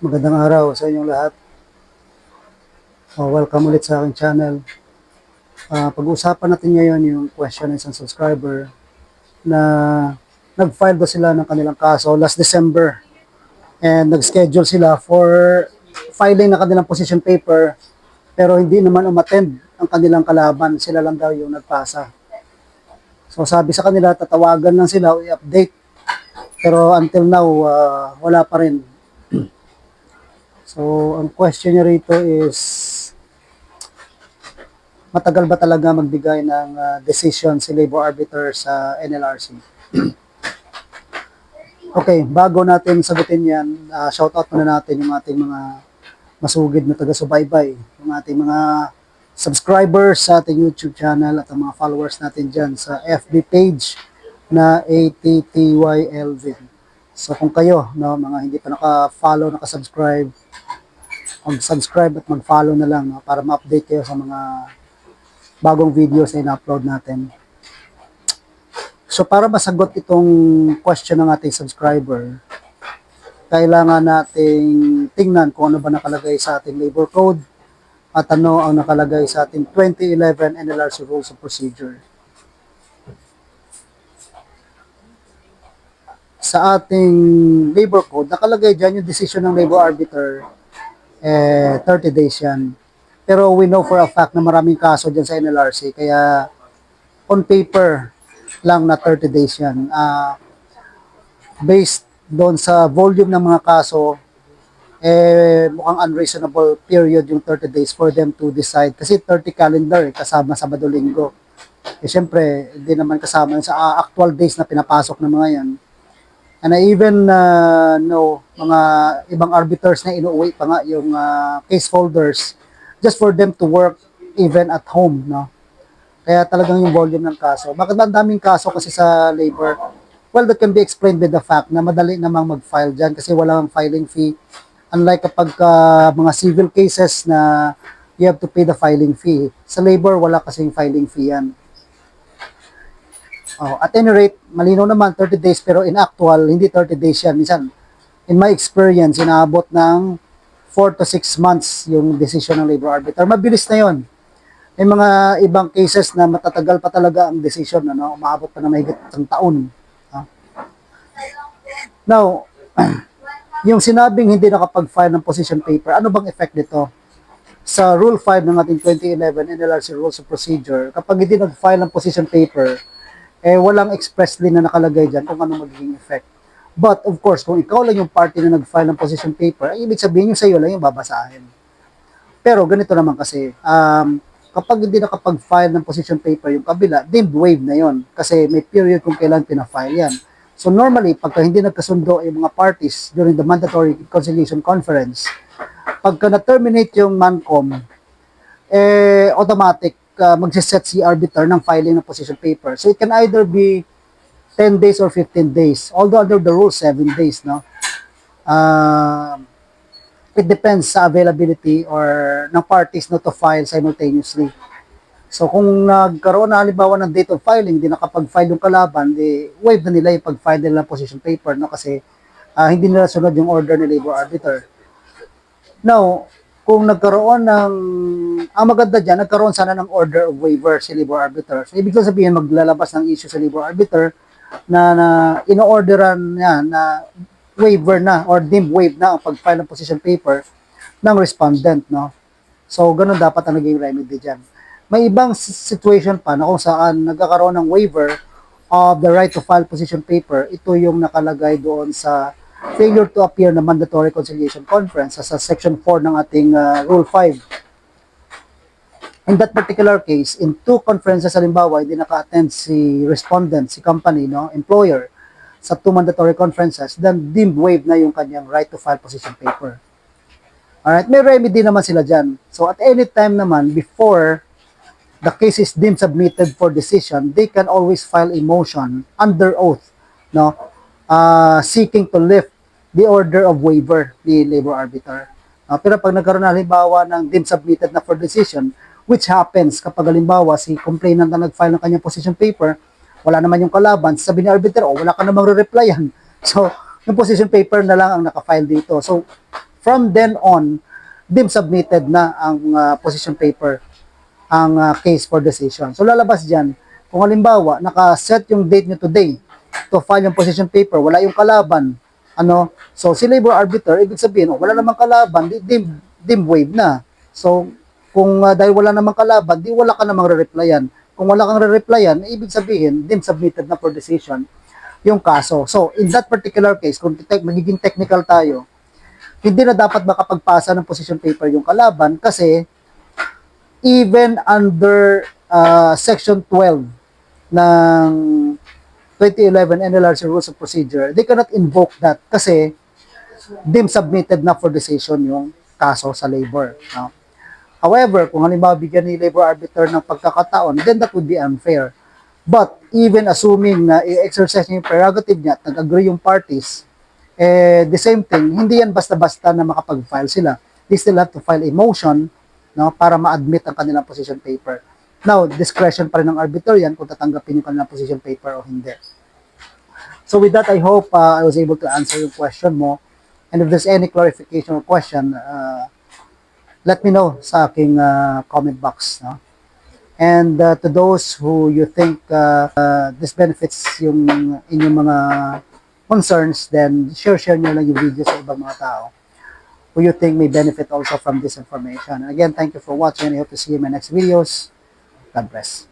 Magandang araw sa inyong lahat. Uh, welcome ulit sa aking channel. Ah, pag-uusapan natin ngayon yung question ng isang subscriber na nag-file daw sila ng kanilang kaso last December and nag-schedule sila for filing ng kanilang position paper pero hindi naman umattend ang kanilang kalaban. Sila lang daw yung nagpasa. So sabi sa kanila, tatawagan lang sila o i-update. Pero until now, ah, wala pa rin. So, ang question niya rito is, matagal ba talaga magbigay ng ah, decision si labor arbiter sa NLRC? okay, bago natin sagutin yan, uh, shout out muna natin yung ating mga masugid na taga-subaybay, yung ating mga subscribers sa ating YouTube channel at ang mga followers natin dyan sa FB page na ATTY Elvin. So kung kayo, no, mga hindi pa naka-follow, naka-subscribe, mag-subscribe at mag-follow na lang no, para ma-update kayo sa mga bagong videos na in-upload natin. So para masagot itong question ng ating subscriber, kailangan nating tingnan kung ano ba nakalagay sa ating labor code at ano ang nakalagay sa ating 2011 NLRC Rules of Procedure. Sa ating labor code, nakalagay dyan yung decision ng labor arbiter eh, 30 days yan. Pero we know for a fact na maraming kaso dyan sa NLRC, kaya on paper lang na 30 days yan. Ah, based doon sa volume ng mga kaso, eh, mukhang unreasonable period yung 30 days for them to decide. Kasi 30 calendar, eh, kasama Sabado Linggo. Eh, syempre, hindi naman kasama sa ah, actual days na pinapasok ng mga yan. And I even uh, know mga ibang arbiters na inuuwi pa nga yung uh, case holders just for them to work even at home, no? Kaya talagang yung volume ng kaso. Bakit ba daming kaso kasi sa labor? Well, that can be explained with the fact na madali namang mag-file dyan kasi walang filing fee. Unlike kapag uh, mga civil cases na you have to pay the filing fee. Sa labor, wala kasing filing fee yan. Oh, at any rate, malinaw naman 30 days pero in actual hindi 30 days yan. Minsan in my experience inaabot ng 4 to 6 months yung decision ng labor arbiter. Mabilis na 'yon. May mga ibang cases na matatagal pa talaga ang decision ano, umaabot pa na mahigit isang taon. no? Now, yung sinabing hindi nakapag-file ng position paper, ano bang effect nito? Sa Rule 5 ng ating 2011 NLRC Rules of Procedure, kapag hindi nag-file ng position paper, eh walang expressly na nakalagay dyan kung ano magiging effect. But of course, kung ikaw lang yung party na nag-file ng position paper, ay ibig sabihin yung sa iyo lang yung babasahin. Pero ganito naman kasi, um, kapag hindi nakapag-file ng position paper yung kabila, deemed waive na yon kasi may period kung kailan pina-file yan. So normally, pagka hindi nagkasundo yung mga parties during the mandatory conciliation conference, pagka na-terminate yung MANCOM, eh, automatic, uh, magsiset si arbiter ng filing ng position paper. So it can either be 10 days or 15 days. Although under the rules, 7 days, no? Uh, it depends sa availability or ng parties no to file simultaneously. So kung nagkaroon na halimbawa ng date of filing, hindi nakapag-file yung kalaban, di waive na nila yung pag-file nila ng position paper, no? Kasi uh, hindi nila sunod yung order ni labor arbiter. Now, kung nagkaroon ng, ang maganda dyan, nagkaroon sana ng order of waiver si labor arbiter. So, ibig sabihin, maglalabas ng issue sa labor arbiter na, na ino-orderan niya na waiver na or deemed waive na ang pag-file ng position paper ng respondent, no? So, ganun dapat ang naging remedy dyan. May ibang situation pa na kung saan nagkakaroon ng waiver of the right to file position paper. Ito yung nakalagay doon sa failure to appear na mandatory conciliation conference sa section 4 ng ating uh, rule 5 in that particular case in two conferences halimbawa hindi naka-attend si respondent si company no employer sa two mandatory conferences then deemed waive na yung kanyang right to file position paper. Alright may remedy naman sila dyan. So at any time naman before the case is deemed submitted for decision they can always file a motion under oath no uh, seeking to lift the order of waiver ni labor arbiter. Uh, pero pag nagkaroon na halimbawa ng deemed submitted na for decision, which happens kapag halimbawa si complainant na nag-file ng kanyang position paper, wala naman yung kalaban, sabi ni arbiter, oh, wala ka namang re-replyan. So, yung position paper na lang ang naka-file dito. So, From then on, dim submitted na ang uh, position paper, ang uh, case for decision. So lalabas dyan, kung halimbawa, nakaset yung date nyo today to file yung position paper, wala yung kalaban, ano, so si labor arbiter, ibig sabihin, oh, wala namang kalaban, di, dim, dim wave na. So, kung uh, dahil wala namang kalaban, di wala ka namang re-replyan. Kung wala kang re-replyan, ibig sabihin, dim submitted na for decision yung kaso. So, in that particular case, kung te- magiging technical tayo, hindi na dapat makapagpasa ng position paper yung kalaban kasi even under uh, Section 12 ng 2011 NLRC Rules of Procedure, they cannot invoke that kasi dim submitted na for decision yung kaso sa labor. No? However, kung halimbawa bigyan ni labor arbiter ng pagkakataon, then that would be unfair. But even assuming na i-exercise niya yung prerogative niya at nag-agree yung parties, eh, the same thing, hindi yan basta-basta na makapag-file sila. They still have to file a motion no, para ma-admit ang kanilang position paper. Now, discretion pa rin ng arbiter yan kung tatanggapin yung kanilang position paper o hindi. So with that, I hope uh, I was able to answer your question mo. And if there's any clarification or question, uh, let me know sa aking uh, comment box. No? And uh, to those who you think uh, uh, this benefits yung inyong mga concerns, then share-share nyo lang yung video sa ibang mga tao who you think may benefit also from this information. And again, thank you for watching I hope to see you in my next videos. God bless.